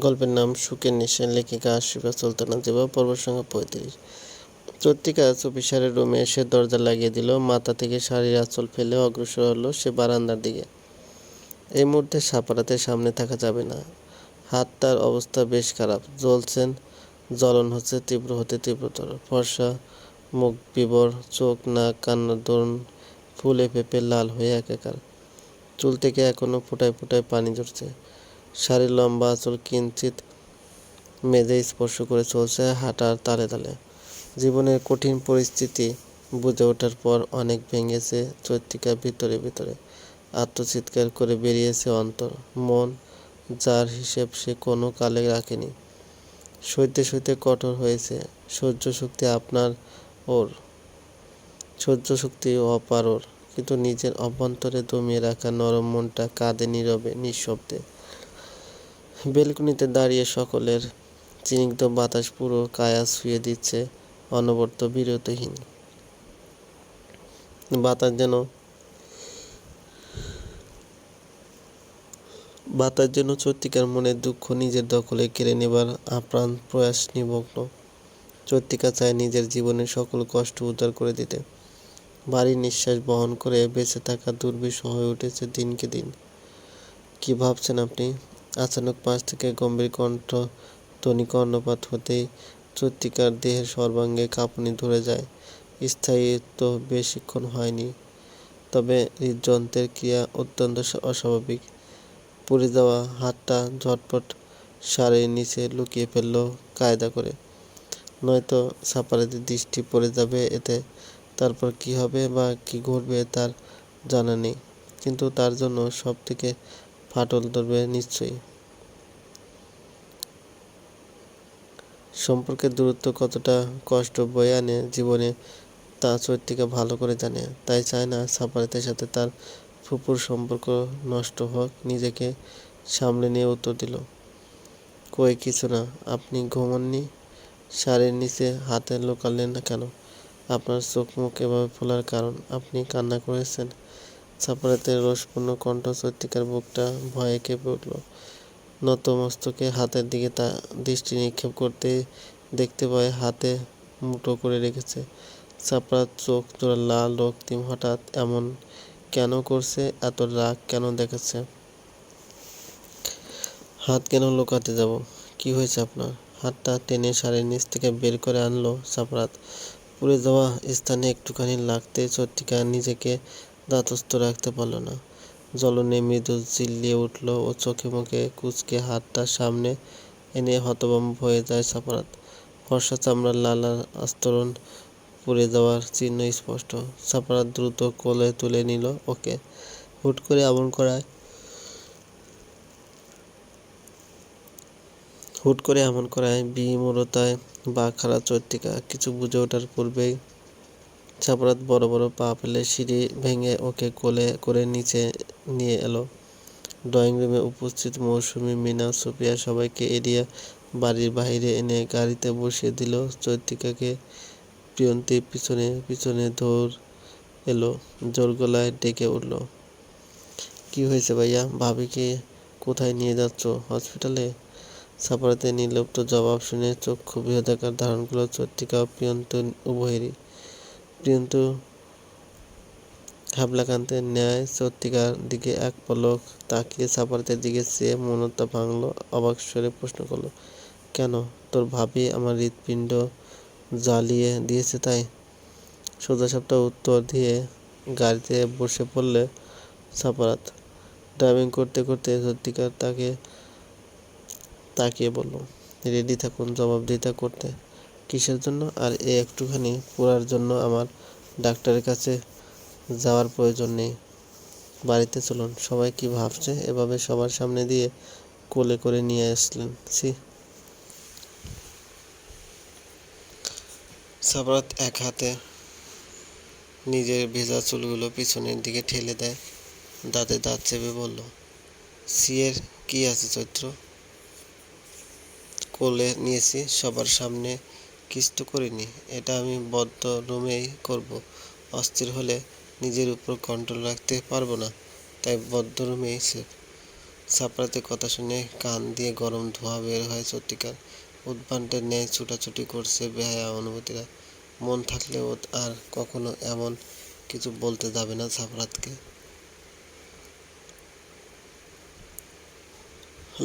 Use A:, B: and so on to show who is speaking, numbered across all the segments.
A: গল্পের নাম সুখের নিশান, লেখিকা আশিফা সুলতানা দেবা পর্ব সংখ্যা পঁয়ত্রিশ। চত্রিকা চুপিসারের রুমে এসে দরজা লাগিয়ে দিল, মাথা থেকে শাড়ির আঁচল ফেলে অগ্রসর হলো সে বারান্দার দিকে। এই মুহূর্তে সাপারাতে সামনে থাকা যাবে না। হাত তার অবস্থা বেশ খারাপ। জ্বলছেন, জ্বলন হচ্ছে তীব্র হতে তীব্রতর। ফর্সা, মুখ বিবর, চোখ, নাক, কান্নার দরুন ফুলে পেঁপে লাল হয়ে একাকার। চুল থেকে এখনও ফোটায় ফুটায় পানি ঝরছে। শাড়ির লম্বা আঁচল কিঞ্চিত মেঝে স্পর্শ করে চলছে হাঁটার তালে তালে। জীবনের কঠিন পরিস্থিতি বুঝে ওঠার পর অনেক ভেঙেছে চৈত্রিকা ভিতরে ভিতরে। আত্মচিৎকার করে বেরিয়েছে অন্তর, মন, যার হিসেব সে কোনো কালে রাখেনি। সইতে সইতে কঠোর হয়েছে সহ্য শক্তি আপনার ওর। সহ্য শক্তি অপার ওর। কিন্তু নিজের অভ্যন্তরে দমিয়ে রাখা নরম মনটা কাঁদে নীরবে, নিঃশব্দে। বেলকুনিতে দাঁড়িয়ে সকলের চিনিগ্ধ বাতাস পুরো কায়া ছুঁয়ে দিচ্ছে অনবরত বিরতিহীন। বাতাস যেন বাতাস যেন চত্রিকার মনের দুঃখ নিজের দখলে কেড়ে নেবার আপ্রাণ প্রয়াস নিমগ্ন। চত্রিকা চায় নিজের জীবনের সকল কষ্ট উদ্ধার করে দিতে। ভারী নিঃশ্বাস বহন করে বেঁচে থাকা দুর্বিষহ হয়ে উঠেছে দিনকে দিন। কি ভাবছেন আপনি? আচানক পাশ থেকে গম্ভীর কণ্ঠ ধ্বনি কর্ণপাত হতেই চত্রিকার দেহের সর্বাঙ্গে কাঁপুনি ধরে যায়। স্থায়িত্ব বেশিক্ষণ হয়নি, তবে হৃদযন্ত্রের ক্রিয়া অত্যন্ত অস্বাভাবিক। পুড়ে যাওয়া হাতটা ঝটপট সারের নিচে লুকিয়ে ফেলল কায়দা করে। নয়তো সাপারাদের দৃষ্টি পড়ে যাবে এতে, তারপর কি হবে বা কি ঘটবে তার জানা নেই, কিন্তু তার জন্য সব থেকে ফাটল ধরবে নিশ্চয়ই। সম্পর্কের দূরত্ব কতটা কষ্ট বয়ে আনে জীবনে, তা চৈত্রিকা ভালো করে জানে। তাই চায় না সাপারাতের সাথে তার ফুপুর সম্পর্ক নষ্ট হোক, নিজেকে সামলে নিয়ে উত্তর দিল, কই কিছু না, আপনি ঘুমাননি? শাড়ির নিচে হাতে লোকালেন না কেন? আপনার চোখ মুখ এভাবে ফোলার কারণ আপনি কান্না করেছেন? সাপারাতের রসপূর্ণ কণ্ঠ চৈত্রিকার বুকটা ভয়ে কেঁপে উঠল। নত মস্তকে হাতের দিকে তা দৃষ্টি নিক্ষেপ করতে দেখতে পায় হাতে মুঠো করে রেখেছে। চাপড়ার চোখ জোড়া লাল, রক্তিম হঠাৎ এমন কেন করছে? এত রাগ কেন দেখাচ্ছে? হাত কেন লুকাতে যাব? কি হয়েছে আপনার? হাতটা টেনে শাড়ির নিচ থেকে বের করে আনলো সাপরাত পুড়ে যাওয়া স্থানে একটুখানি লাগতে চট্টিকা নিজেকে দাতস্থ রাখতে পারল না। জ্বলনে মৃদু চিল্লিয়ে উঠল ও চোখে মুখে কুচকে হাতটা সামনে এনে হতভম্ব হয়ে যায় সাপরাত ফর্সা চামড়ার লাল আস্তরণ পুড়ে যাওয়ার চিহ্ন স্পষ্ট। সাপরাত দ্রুত কোলে তুলে নিল, ওকে, হুট করে এমন করায়। হুট করে এমন করায় বিমূরতায় বা খারাপ চৈত্রিকা। কিছু বুঝে ওঠার পূর্বেই ছাপরাত বড় বড় পা ফেলে সিঁড়ি ভেঙে ওকে কোলে করে নিচে নিয়ে এলো। ড্রয়িং রুমে উপস্থিত মৌসুমি, মিনা সুপিয়া সবাইকে এড়িয়ে বাড়ির বাইরে এনে গাড়িতে বসিয়ে দিল। চৈত্রিকাকে প্রিয়ন্তী পিছনে পিছনে ধর এলো, জোর গলায় ডেকে উঠল, কি হয়েছে ভাইয়া? ভাবিকে কোথায় নিয়ে যাচ্ছ? হসপিটালে? সাপারাতে নির্লিপ্ত জবাব শুনে চক্ষু বৃহদাকার ধারণ করল চৈতিকা প্রিয়ন্ত উভয়েরই প্রিয়ন্ত হাবলাকান্তের ন্যায় সত্যিকার দিকে এক পলক তাকিয়ে সাপারাতের দিকে চেয়ে মনতা ভাঙল, অবাক স্বরে প্রশ্ন করল, কেন? তোর ভাবি আমার হৃৎপিণ্ড জ্বালিয়ে দিয়েছে তাই? সোজা সাপটা উত্তর দিয়ে গাড়িতে বসে পড়লে সাপারাত ড্রাইভিং করতে করতে সত্যিকার তাকে তাকিয়ে বলল রেডি থাকুন, জবাবদিহিতা করতে। কিসের জন্য? আর এ একটুখানি পোড়ার জন্য আমার ডাক্তারের কাছে যাওয়ার প্রয়োজন নেই। বাড়িতে চলুন, সবাই কি ভাবছে? এভাবে সবার সামনে দিয়ে কোলে করে নিয়ে আসলেন, ছি। সাবরাত এক হাতে নিজের ভেজা চুলগুলো পিছনের দিকে ঠেলে দেয়, দাঁতে দাঁত চেপে বলল সিয়ের কি আছে চৈত্র? কোলে নিয়েছি সবার সামনে তো করিনি, এটা আমি বদ্ধ রুমেই করব। অস্থির হলে নিজের উপর কন্ট্রোল রাখতে পারব না, তাই বদ্ধ রুমেই সেফ সাপড়াতে কথা শুনে কান দিয়ে গরম ধোঁয়া বের হয় চত্রিকার উদ্ভান্ডের ন্যায় ছুটাছুটি করছে বেহায়া অনুভূতিরা। মন থাকলেও আর কখনো এমন কিছু বলতে যাবে না সাপরাতকে।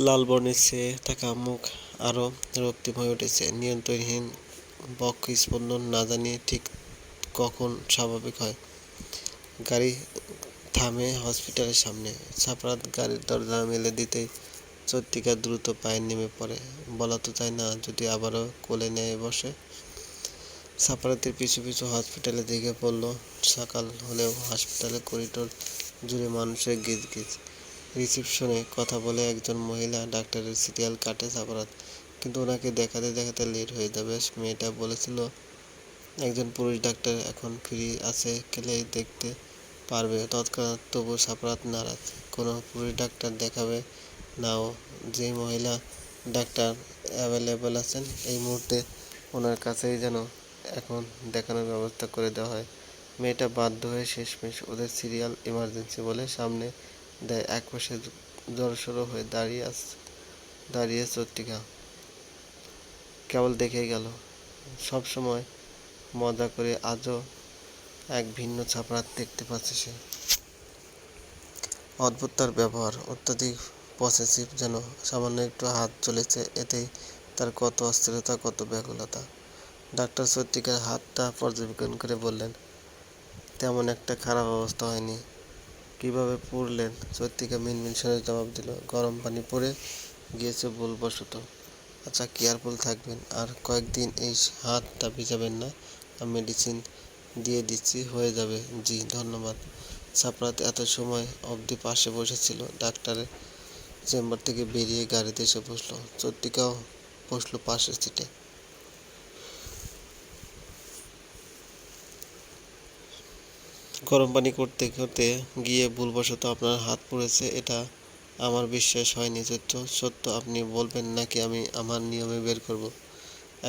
A: লাল বর্ণের চেয়ে থাকা মুখ আরও রক্তিম হয়ে উঠেছে, নিয়ন্ত্রণহীন বক্ষ স্পন্দন না জানিয়ে ঠিক কখন স্বাভাবিক হয়। গাড়ি থামে হসপিটালের সামনে। ছাপরাত গাড়ির দরজা মেলে দিতেই চত্রিকা দ্রুত পায়ে নেমে পড়ে। বলা তো চায় না, যদি আবারও কোলে নেয় বসে। সাপারাতের পিছু পিছু হসপিটালে দিকে পড়ল, সকাল হলেও হসপিটালে করিডোর জুড়ে মানুষের গিজ গিজ রিসিপশনে কথা বলে একজন মহিলা ডাক্তারের সিরিয়াল কাটে সাপারাত কিন্তু ওনাকে দেখাতে দেখাতে লেট হয়ে যাবে। মেয়েটা বলেছিল, একজন পুরুষ ডাক্তার এখন ফ্রি আছে গেলেই দেখতে পারবে। তৎক্ষণাৎ তবু সাপরাত নারাজ। কোনো পুরুষ ডাক্তার দেখাবে নাও, যে মহিলা ডাক্তার অ্যাভেলেবেল আছেন, এই মুহূর্তে ওনার কাছেই যেন এখন দেখানোর ব্যবস্থা করে দেওয়া হয়। মেয়েটা বাধ্য হয়ে শেষমেশ ওদের সিরিয়াল ইমার্জেন্সি বলে সামনে দেয়। এক পাশে জড়সড়ো হয়ে দাঁড়িয়ে আস দাঁড়িয়ে চত্রিকা কেবল দেখেই গেল। সব সময় মজা করে আজও এক ভিন্ন ছাপড়াত দেখতে পাচ্ছে সে। অদ্ভুত তার ব্যবহার, অত্যাধিক পসেসিভ যেন, সামান্য একটু হাত চলেছে, এতেই তার কত অস্থিরতা, কত ব্যাকুলতা। ডাক্তার সত্যিকার হাতটা পর্যবেক্ষণ করে বললেন, তেমন একটা খারাপ অবস্থা হয়নি। কীভাবে পুড়লেন? সত্যিকা মিনমিন স্বরে জবাব দিল, গরম পানি পরে গিয়েছে ভুলবশত। আচ্ছা কেয়ারফুল থাকবেন। আর কয়েকদিন এই হাতটা ভিজাবেন না। মেডিসিন দিয়ে দিচ্ছি, হয়ে যাবে। জি, ধন্যবাদ। সাপরাত এত সময় অবধি পাশে বসেছিল। ডাক্তারের চেম্বার থেকে বেরিয়ে গাড়িতে এসে বসল। চত্রিকাও বসল পাশের সিটে গরম পানি করতে করতে গিয়ে ভুলবশত আপনার হাত পড়েছে। এটা আমার বিশ্বাস হয়নি সত্য সত্য আপনি বলবেন নাকি আমি আমার নিয়মে বের করব।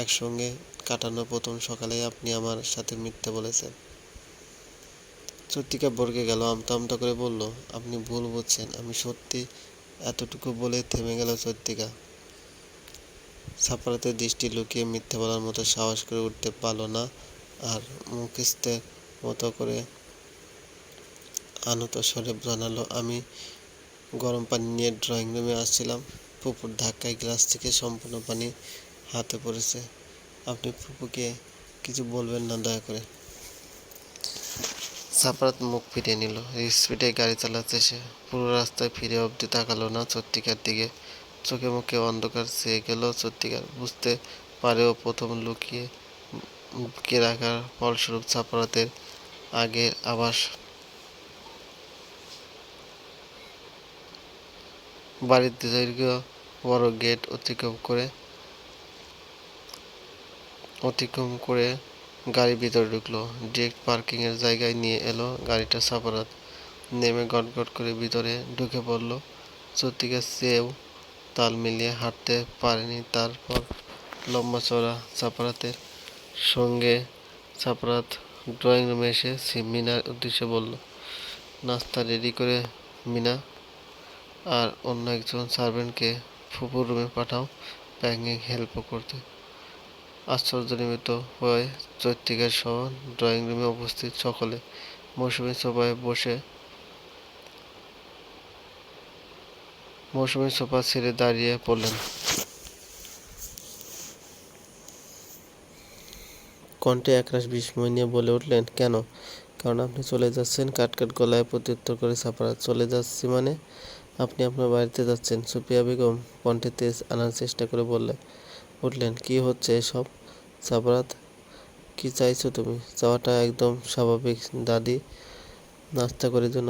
A: একসঙ্গে কাটানো প্রথম সকালে আপনি আমার সাথে মিথ্যে বলেছেন। চত্রিকা বর্গে গেল আমতা আমতা করে বলল, আপনি ভুল বুঝছেন, আমি সত্যি এতটুকু বলে থেমে গেল চত্রিকা সাপারাতে দৃষ্টি লুকিয়ে মিথ্যে বলার মতো সাহস করে উঠতে পারল না আর মুখস্থের মতো করে আনত স্বরে জানালো, আমি গরম পানি নিয়ে ড্রয়িং রুমে আসছিলাম। পুকুর ধাক্কায় গ্লাস থেকে সম্পূর্ণ পানি হাতে পড়েছে। আপনি ফুপুকে কিছু বলবেন না, দয়া করে। সাপারাত মুখ ফিরিয়ে নিল। স্পিডে গাড়ি চালাচ্ছে সে পুরো রাস্তায় ফিরে অবধি তাকালো না সত্যিকার দিকে। চোখে মুখে অন্ধকার চেয়ে গেল সত্যিকার। বুঝতে পারেও প্রথম লুকিয়ে লুকিয়ে রাখার ফলস্বরূপ সাপারাতের আগের আবাস বাড়ির দীর্ঘ বড় গেট অতিক্রম করে অতিক্রম করে গাড়ি ভিতরে ঢুকলো। ডিরেক্ট পার্কিংয়ের জায়গায় নিয়ে এলো গাড়িটা সাপারাত নেমে গটগট করে ভিতরে ঢুকে পড়ল। চত্রিকা চেয়েও তাল মিলিয়ে হাঁটতে পারেনি। তারপর লম্বা চড়া সাপারাতের সঙ্গে সাপারাত ড্রয়িং রুমে এসে সে মিনার উদ্দেশ্যে বলল, নাস্তা রেডি করে, মিনা। আর অন্য একজন সার্ভেন্টকে ফুপুর রুমে পাঠাও প্যাকিং হেল্প করতে। আশ্চর্যজনিত হয়ে চৈত্রিকার সহ ড্রয়িং রুমে উপস্থিত সকলে মৌসুমি সোফায় বসে, মৌসুমি সোফা ছেড়ে দাঁড়িয়ে পড়লেন। কণ্ঠে একরাশ বিস্ময় নিয়ে বলে উঠলেন, কেন? কারণ আপনি চলে যাচ্ছেন কাট কাট গলায় প্রত্যুত্তর করে সাপারা চলে যাচ্ছি মানে আপনি আপনার বাড়িতে যাচ্ছেন। সুপিয়া বেগম কণ্ঠে তেজ আনার চেষ্টা করে বললেন উঠলেন, কি হচ্ছে এসব? সাবরাত, কি চাইছো তুমি? চাওয়াটা একদম স্বাভাবিক, দাদি। নাস্তা করে যেন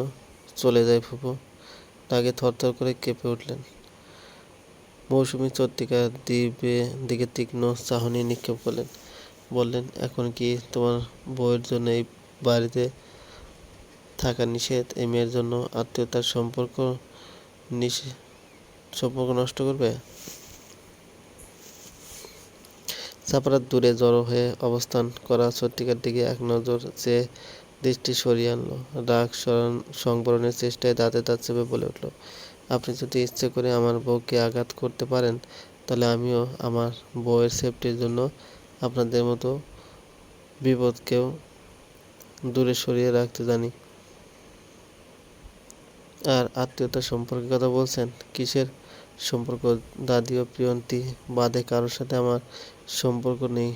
A: চলে যায় ফুপু। রাগে থরথর করে কেঁপে উঠলেন। মৌসুমি চত্রিকা দ্বীপে দিকে তীক্ষ্ণ চাহনি নিক্ষেপ করলেন। বললেন, এখন কি তোমার বউয়ের জন্য এই বাড়িতে থাকা নিষেধ? এই মেয়ের জন্য আত্মীয়তার সম্পর্ক নিষে সম্পর্ক নষ্ট করবে? সাপারাত দূরে জড়ো হয়ে অবস্থান করা সত্যিকার দিকে এক নজর চেয়ে দৃষ্টি সরিয়ে আনলো। রাগ সরণ সংবরণের চেষ্টায় দাঁতে দাঁত চেপে বলে উঠল, আপনি যদি ইচ্ছে করে আমার বউকে আঘাত করতে পারেন, তাহলে আমিও আমার বউয়ের সেফটির জন্য আপনাদের মতো বিপদকেও দূরে সরিয়ে রাখতে জানি। আর আত্মীয়তার সম্পর্কে কথা বলছেন? কিসের সম্পর্ক? দাদি ও প্রিয়ন্তী বাদে কারোর সাথে আমার সম্পর্ক নেই।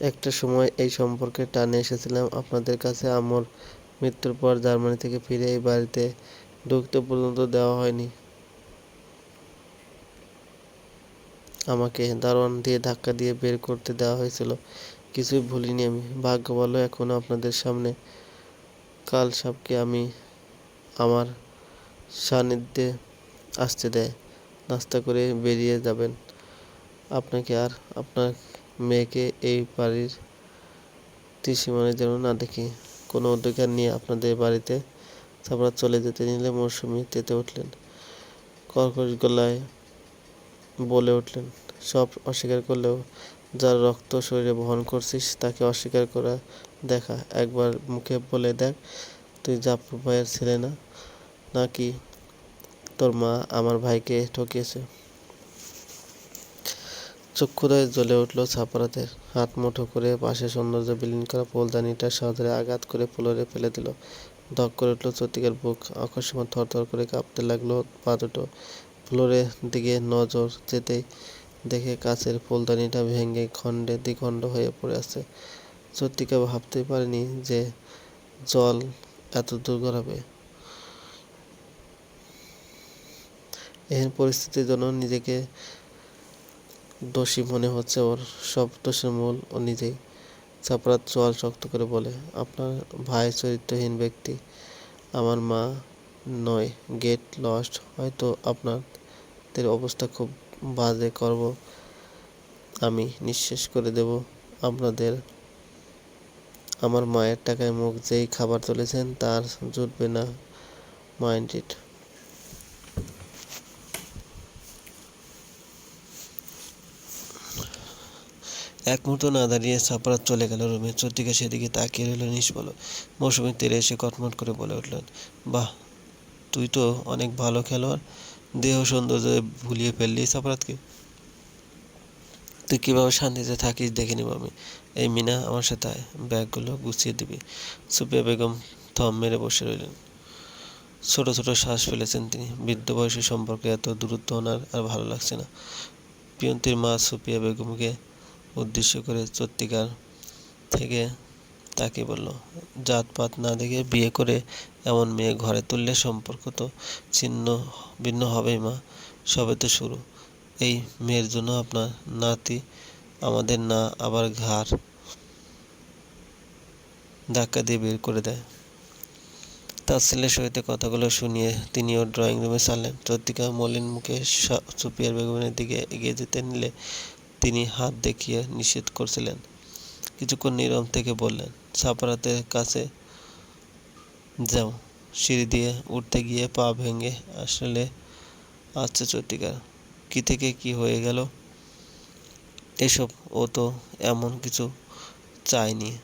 A: একটা সময় এই সম্পর্কে টানে এসেছিলাম। আপনাদের কাছে আমার মৃত্যুর পর জার্মানি থেকে ফিরে এই বাড়িতে ঢুকতে পর্যন্ত দেওয়া হয়নি। আমাকে দারোয়ান দিয়ে ধাক্কা দিয়ে বের করতে দেওয়া হয়েছিল। কিছুই ভুলিনি আমি। ভাগ্য ভালো এখনও আপনাদের সামনে কাল সাপকে আমি আমার সান্নিধ্যে আসতে দেয়। নাস্তা করে বেরিয়ে যাবেন। আপনাকে আর আপনার মেয়েকে এই বাড়ির ত্রিসীমানে যেন না দেখি। কোনো অধিকার নিয়ে আপনাদের বাড়িতে তারপর চলে যেতে নিলে মৌসুমি তেতে উঠলেন। কর্কশ গলায় বলে উঠলেন, সব অস্বীকার করলেও যার রক্ত শরীরে বহন করছিস তাকে অস্বীকার করা দেখা, একবার মুখে বলে দেখ, তুই জাফর ভাইয়ের ছেলে না? নাকি তোর মা আমার ভাইকে ঠকিয়েছে? চক্ষুদয় জ্বলে উঠল ছাপরাতের। হাত মুঠো করে পাশে সৌন্দর্য বিলীন করা ফুলদানিটা সহজে আঘাত করে ফ্লোরে ফেলে দিল। ধক করে উঠল চতিকার বুক। আকস্মাত থরথর করে কাঁপতে লাগল পা দুটো ফ্লোরের দিকে নজর যেতেই দেখে কাছের ফুলদানিটা ভেঙে খণ্ডে দ্বিখণ্ড হয়ে পড়ে আছে। চত্রিকা ভাবতেই পারেনি যে জল এত দূর গড়াবে। এহেন পরিস্থিতির জন্য নিজেকে দোষী মনে হচ্ছে ওর। সব দোষের মূল ও নিজেই। চাপড়ার চোয়াল শক্ত করে বলে, আপনার ভাই চরিত্রহীন ব্যক্তি। আমার মা নয়, গেট লস্ট। হয়তো আপনাদের অবস্থা খুব বাজে। করব আমি, নিঃশেষ করে দেব। আপনাদের আমার মায়ের টাকায় মুখ যেই খাবার তুলেছেন, তার জুটবে না মাইন্ডেড এক মুহূর্ত না দাঁড়িয়ে সাপরাত চলে গেল রুমে। চত্রিকা সেদিকে তাকিয়ে রইল নিষ্পল মৌসুমি তেরে এসে কটমট করে বলে উঠলেন, বাহ, তুই তো অনেক ভালো খেলোয়াড়। দেহ সৌন্দর্য ভুলিয়ে ফেললি সাপরাতকে। তুই কীভাবে শান্তিতে থাকিস দেখে নিব আমি। এই মিনা আমার সাথে আয়, ব্যাগগুলো গুছিয়ে দিবি। সুপিয়া বেগম থম মেরে বসে রইলেন। ছোট ছোট শ্বাস ফেলেছেন তিনি। বৃদ্ধ বয়সী সম্পর্কে এত দূরত্ব ওনার আর ভালো লাগছে না। পিয়ন্তির মা সুপিয়া বেগমকে উদ্দেশ্য করে চত্রিকার থেকে তাকে বলল, জাতপাত না দেখে বিয়ে করে এমন মেয়ে ঘরে তুললে সম্পর্ক তো ছিন্ন ভিন্ন হবেই মা, সবে তো শুরু। এই মেয়ের জন্য আপনার নাতি, আমাদের না আবার ঘাড় ধাক্কা দিয়ে বের করে দেয়। তার ছেলের সহিত কথাগুলো শুনিয়ে তিনিও ড্রয়িং রুমে চাললেন চত্রিকা মলিন মুখে সুপিয়ার বেগমের দিকে এগিয়ে যেতে নিলে তিনি হাত দেখিয়ে নিষেধ করছিলেন। কিছুক্ষণ নীরব থেকে বললেন ছাপারাতের কাছে যাও। সিঁড়ি দিয়ে উঠতে গিয়ে পা ভেঙে আসলে আচ্ছা চটিকার কি থেকে কি হয়ে গেল? এসব ও তো এমন কিছু চায়নি।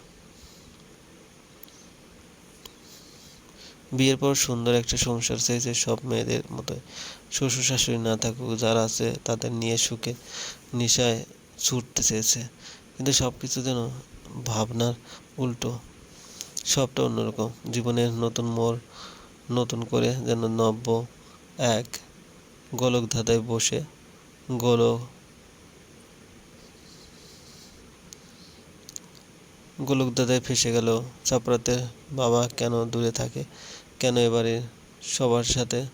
A: বিয়ের পর সুন্দর একটা সংসার চেয়েছে সব মেয়েদের মতো। শ্বশুর শাশুড়ি না থাকুক, যারা আছে তাদের নিয়ে সুখে নেশায় ছুটতে চেয়েছে। কিন্তু সব কিছু যেন ভাবনার উল্টো। সবটা অন্যরকম। জীবনের নতুন মোড়, নতুন করে যেন নব্য এক গোলক ধাঁধায় বসে গোলক গোলক দাদায় ফেসে গেল। চাপড়াতে বাবা কেন দূরে থাকে? কেন এবারে সবার সাথে?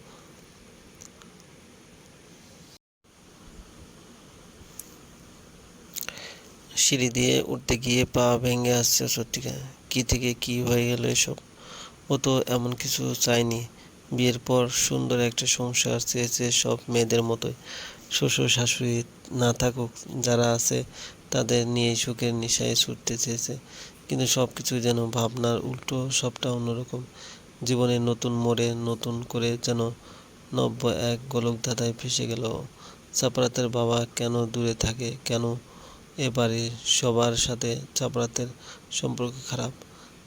A: সিঁড়ি দিয়ে উঠতে গিয়ে পা ভেঙে আসছে সত্যিকা কি থেকে কি হয়ে গেল এসব? ও তো এমন কিছু চায়নি। বিয়ের পর সুন্দর একটা সংসার চেয়েছে সব মেয়েদের মতোই। শ্বশুর, শাশুড়ি না থাকুক, যারা আছে তাদের নিয়ে সুখের নিশায় ছুটতে চেয়েছে। কিন্তু সব কিছু যেন ভাবনার উল্টো, সবটা অন্যরকম। জীবনের নতুন মোড়ে নতুন করে যেন নব্য এক গোলক ধাঁধায় ফেসে গেল। চাপড়াতের বাবা কেন দূরে থাকে? কেন এবারে সবার সাথে চাপড়াতের সম্পর্ক খারাপ?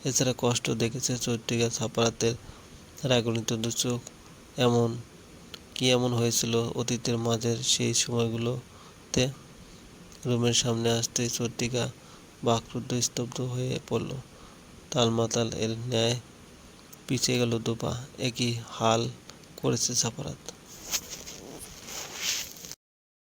A: এছাড়া কষ্ট দেখেছে চৈত্রিকা চাপড়াতের রাগণিত দু চোখ এমন কি এমন হয়েছিল অতীতের মাঝের সেই সময়গুলোতে? রুমের সামনে আসতে চর্তিকা বাকরুদ্ধ স্তব্ধ হয়ে পড়ল। তালমাতাল এর ন্যায় পিছিয়ে গেল দুপা একই হাল করেছে সাফারাত।